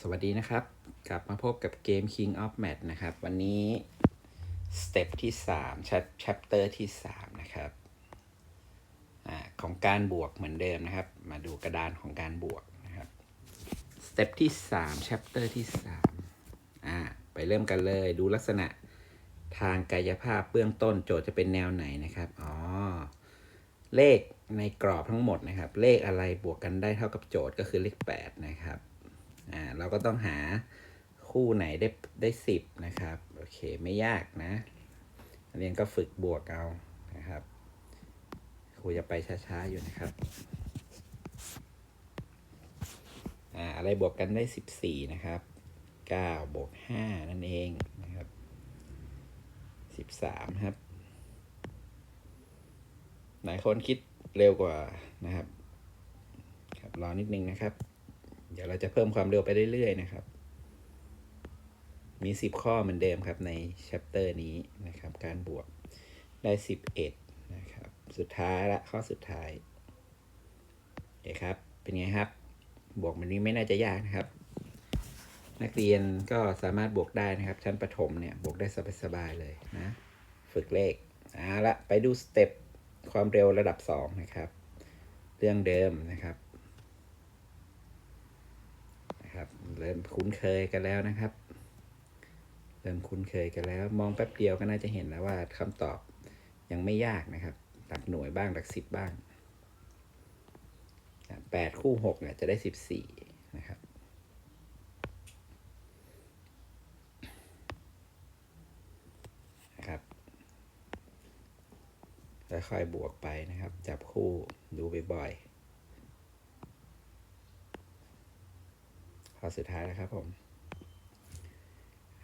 สวัสดีนะครับ กลับมาพบกับเกม King of Mat นะครับ วันนี้สเต็ปที่3ชัป chapter ที่ 3 นะครับอาของการบวกเหมือนเดิมนะครับ มาดูกระดานของการบวกนะครับสเต็ปที่3 chapter ที่3อ่าไปเริ่มกันเลยดูลักษณะทางกายภาพเบื้องต้นโจทย์จะเป็นแนวไหนนะครับอ๋อเลขในกรอบทั้งหมดนะครับ เลขอะไรบวกกันได้เท่ากับโจทย์ก็คือเลข 8 นะครับ อ่าเราก็ต้องหาคู่ไหนได้ได้สิบนะครับ โอเคไม่ยากนะเรียนก็ฝึกบวกเอานะครับครูจะไปช้าๆอยู่นะครับอ่าอะไรบวกกันได้สิบสี่นะครับเก้าบวกห้านั่นเองนะครับสิบสามครับ หลายคนคิดเร็วกว่านะครับครับรอนิดนึงนะครับ เดี๋ยวเราจะเพิ่มความเร็วไปเรื่อยๆนะครับ มี 10 ข้อเหมือนเดิมครับใน chapter นี้นะครับ การบวกได้ 11 นะครับ สุดท้ายละข้อสุดท้ายโอเคครับ เป็นไงครับ บวกมันนี้ไม่น่าจะยากนะครับ นักเรียนก็สามารถบวกได้นะครับ ชั้นประถมเนี่ยบวกได้สบายๆเลยนะ ฝึกเลขเอาละไปดูสเต็ปความเร็วระดับ 2 นะครับ เรื่องเดิมนะครับ นะครับ เริ่มคุ้นเคยกันแล้วนะครับ เริ่มคุ้นเคยกันแล้ว มองแป๊บเดียวก็น่าจะเห็นแล้วว่าคำตอบยังไม่ยากนะครับ หลักหน่วยบ้างหลักสิบบ้างแปดคู่หกเนี่ยจะได้สิบสี่นะครับนะครับค่อยๆบวกไปนะครับ จับคู่ดูบ่อยๆ ข้อสุดท้ายแล้วครับผม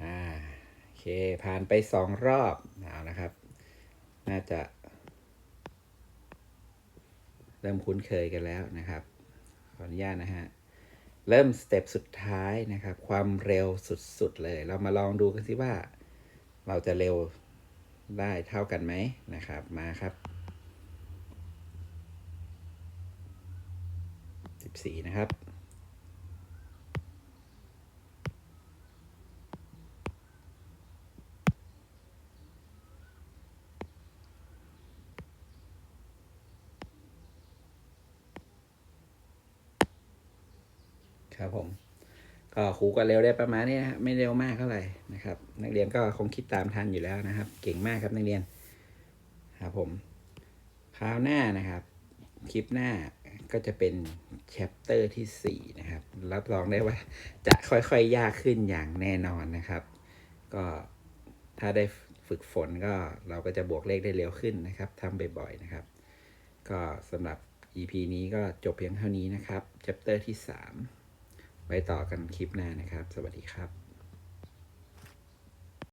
อ่าโอเค ผ่านไปสองรอบเอานะครับ น่าจะ เริ่มคุ้นเคยกันแล้วนะครับ ขออนุญาตนะฮะ เริ่มสเต็ปสุดท้ายนะครับ ความเร็วสุด ๆ เลย เรามาลองดูกันสิว่า เราจะเร็วได้เท่ากันไหมนะครับ มาครับ14 นะครับ ครับผมก็ครูก็เร็วได้ประมาณนี้นะครับไม่เร็วมากเท่าไหร่นะครับ นักเรียนก็คงคิดตามทันอยู่แล้วนะครับ เก่งมากครับนักเรียนครับผมคราวหน้านะครับคลิปหน้าก็จะเป็นแชปเตอร์ที่ 4 นะครับ รับรองได้ว่าจะค่อยๆ ยากขึ้นอย่างแน่นอนนะครับ ก็ถ้าได้ฝึกฝนก็เราก็จะบวกเลขได้เร็วขึ้นนะครับทำบ่อยๆนะครับ ก็สำหรับ EP นี้ก็จบเพียงเท่านี้นะครับแชปเตอร์ที่ 3 ไว้ต่อกันคลิปหน้านะครับ สวัสดีครับ